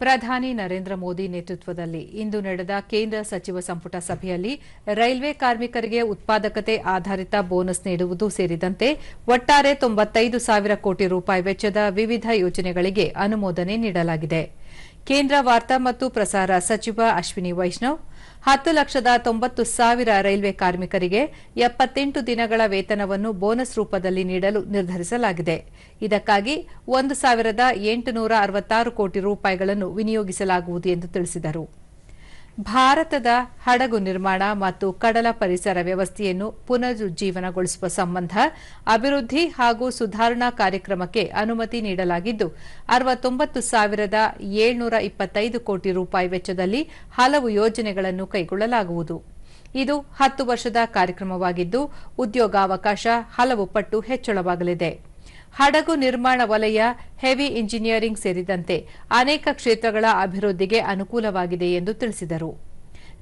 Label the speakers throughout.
Speaker 1: ಪ್ರಧಾನಿ ನರೇಂದ್ರ ಮೋದಿ ನೇತೃತ್ವದಲ್ಲಿ ಇಂದು ನಡೆದ ಕೇಂದ್ರ ಸಚಿವ ಸಂಪುಟ ಸಭೆಯಲ್ಲಿ ರೈಲ್ವೆ ಕಾರ್ಮಿಕರಿಗೆ ಉತ್ಪಾದಕತೆ ಆಧಾರಿತ ಬೋನಸ್ ನೀಡುವುದು ಸೇರಿದಂತೆ ಒಟ್ಟಾರೆ ತೊಂಬತ್ತೈದು ಸಾವಿರ ಕೋಟಿ ರೂಪಾಯಿ ವೆಚ್ಚದ ವಿವಿಧ ಯೋಜನೆಗಳಿಗೆ ಅನುಮೋದನೆ ನೀಡಲಾಗಿದೆ. ಕೇಂದ್ರ ವಾರ್ತಾ ಮತ್ತು ಪ್ರಸಾರ ಸಚಿವ ಅಶ್ವಿನಿ ವೈಷ್ಣವ್, ಹತ್ತು ಲಕ್ಷದ ತೊಂಬತ್ತು ಸಾವಿರ ರೈಲ್ವೆ ಕಾರ್ಮಿಕರಿಗೆ ಎಪ್ಪತ್ತೆಂಟು ದಿನಗಳ ವೇತನವನ್ನು ಬೋನಸ್ ರೂಪದಲ್ಲಿ ನೀಡಲು ನಿರ್ಧರಿಸಲಾಗಿದೆ. ಇದಕ್ಕಾಗಿ ಒಂದು ಸಾವಿರದ ಎಂಟುನೂರ ಅರವತ್ತಾರು ಕೋಟಿ ರೂಪಾಯಿಗಳನ್ನು ವಿನಿಯೋಗಿಸಲಾಗುವುದು ಎಂದು ತಿಳಿಸಿದರು. ಭಾರತದ ಹಡಗು ನಿರ್ಮಾಣ ಮತ್ತು ಕಡಲ ಪರಿಸರ ವ್ಯವಸ್ಥೆಯನ್ನು ಪುನರುಜ್ಜೀವನಗೊಳಿಸುವ ಸಂಬಂಧ ಅಭಿವೃದ್ಧಿ ಹಾಗೂ ಸುಧಾರಣಾ ಕಾರ್ಯಕ್ರಮಕ್ಕೆ ಅನುಮತಿ ನೀಡಲಾಗಿದ್ದು, ಅರವತ್ತೊಂಬತ್ತು ಸಾವಿರದ ಏಳ್ನೂರ ಇಪ್ಪತ್ತೈದು ಕೋಟಿ ರೂಪಾಯಿ ವೆಚ್ಚದಲ್ಲಿ ಹಲವು ಯೋಜನೆಗಳನ್ನು ಕೈಗೊಳ್ಳಲಾಗುವುದು. ಇದು ಹತ್ತು ವರ್ಷದ ಕಾರ್ಯಕ್ರಮವಾಗಿದ್ದು, ಉದ್ಯೋಗಾವಕಾಶ ಹಲವು ಪಟ್ಟು ಹೆಚ್ಚಳವಾಗಲಿದೆ. ಹಡಗು ನಿರ್ಮಾಣ ವಲಯ, ಹೆವಿ ಇಂಜಿನಿಯರಿಂಗ್ ಸೇರಿದಂತೆ ಅನೇಕ ಕ್ಷೇತ್ರಗಳ ಅಭಿವೃದ್ಧಿಗೆ ಅನುಕೂಲವಾಗಿದೆ ಎಂದು ತಿಳಿಸಿದರು.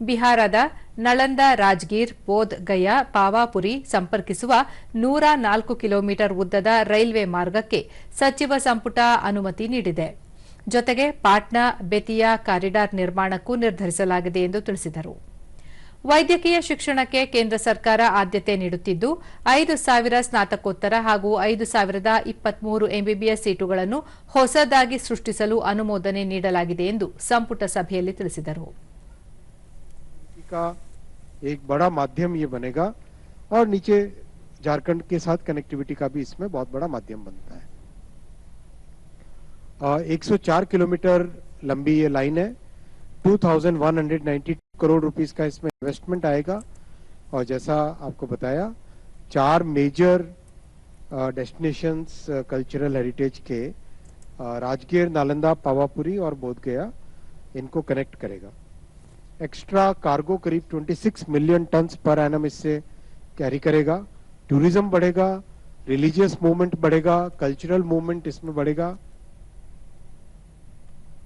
Speaker 1: ಬಿಹಾರದ ನಳಂದ, ರಾಜ್ಗೀರ್ ಬೋಧ್ ಗಯಾ, ಪಾವಾಪುರಿ ಸಂಪರ್ಕಿಸುವ ನೂರ ನಾಲ್ಕು ಕಿಲೋಮೀಟರ್ ಉದ್ದದ ರೈಲ್ವೆ ಮಾರ್ಗಕ್ಕೆ ಸಚಿವ ಸಂಪುಟ ಅನುಮತಿ ನೀಡಿದೆ. ಜೊತೆಗೆ ಪಾಟ್ನಾ, ಬೆತಿಯಾ ಕಾರಿಡಾರ್ ನಿರ್ಮಾಣಕ್ಕೂ ನಿರ್ಧರಿಸಲಾಗಿದೆ ಎಂದು ತಿಳಿಸಿದರು. ವೈದ್ಯಕೀಯ ಶಿಕ್ಷಣಕ್ಕೆ ಕೇಂದ್ರ ಸರ್ಕಾರ ಆದ್ಯತೆ ನೀಡುತ್ತಿದ್ದು ಐದು ಸಾವಿರ ಸ್ನಾತಕೋತ್ತರ ಹಾಗೂ ಐದು ಸಾವಿರದ ಇಪ್ಪತ್ಮೂರು ಎಂಬಿಬಿಎಸ್ ಸೀಟುಗಳನ್ನು ಹೊಸದಾಗಿ ಸೃಷ್ಟಿಸಲು ಅನುಮೋದನೆ ನೀಡಲಾಗಿದೆ ಎಂದು ಸಂಪುಟ ಸಭೆಯಲ್ಲಿ ತಿಳಿಸಿದರು
Speaker 2: का एक बड़ा माध्यम ये बनेगा और नीचे झारखंड के साथ कनेक्टिविटी का भी इसमें बहुत बड़ा माध्यम बनता है अ, 104 किलोमीटर लंबी ये लाइन है 2192 करोड़ रुपीस का इसमें इन्वेस्टमेंट आएगा। और जैसा आपको बताया, चार मेजर डेस्टिनेशंस कल्चरल हेरिटेज के राजगीर, नालंदा, पावापुरी और बोधगया, इनको कनेक्ट करेगा। एक्स्ट्रा कार्गो करीब 26 मिलियन टन्स पर एनम इससे कैरी करेगा। टूरिज़्म बढ़ेगा रिलीजियस मूवमेंट बढ़ेगा कल्चरल मूवमेंट इसमें बढ़ेगा।